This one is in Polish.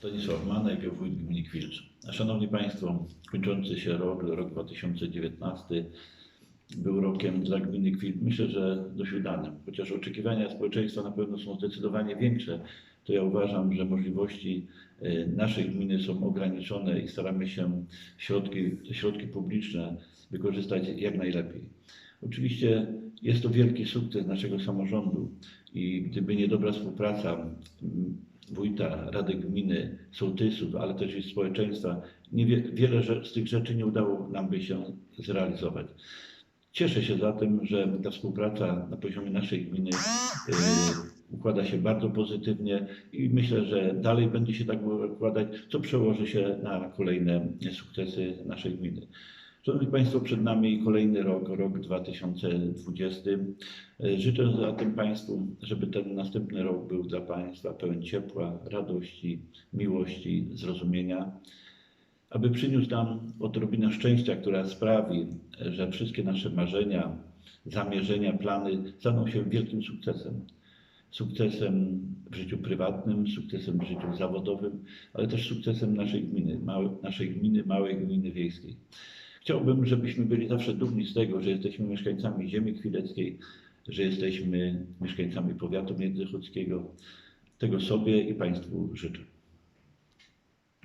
Stanisław Manek, wójt gminy Kwilcz. Szanowni Państwo, kończący się rok, rok 2019 był rokiem dla gminy Kwilcz, myślę, że dość udanym. Chociaż oczekiwania społeczeństwa na pewno są zdecydowanie większe, to ja uważam, że możliwości e, naszej gminy są ograniczone i staramy się środki, środki publiczne wykorzystać jak najlepiej. Oczywiście jest to wielki sukces naszego samorządu i gdyby nie dobra współpraca wójta, Rady Gminy, sołtysów, ale też i społeczeństwa, wiele z tych rzeczy nie udało nam by się zrealizować. Cieszę się zatem, że ta współpraca na poziomie naszej gminy y, układa się bardzo pozytywnie i myślę, że dalej będzie się tak układać, co przełoży się na kolejne sukcesy naszej gminy. Szanowni Państwo, przed nami kolejny rok, rok 2020. E, Życzę zatem Państwu, żeby ten następny rok był dla Państwa pełen ciepła, radości, miłości, zrozumienia, aby przyniósł nam odrobinę szczęścia, która sprawi, że wszystkie nasze marzenia, zamierzenia, plany staną się wielkim sukcesem. Sukcesem w życiu prywatnym, sukcesem w życiu zawodowym, ale też sukcesem naszej gminy, naszej gminy, małej gminy wiejskiej. Chciałbym, żebyśmy byli zawsze dumni z tego, że jesteśmy mieszkańcami ziemi kwileckiej, że jesteśmy mieszkańcami powiatu międzychodzkiego. Tego sobie i Państwu życzę.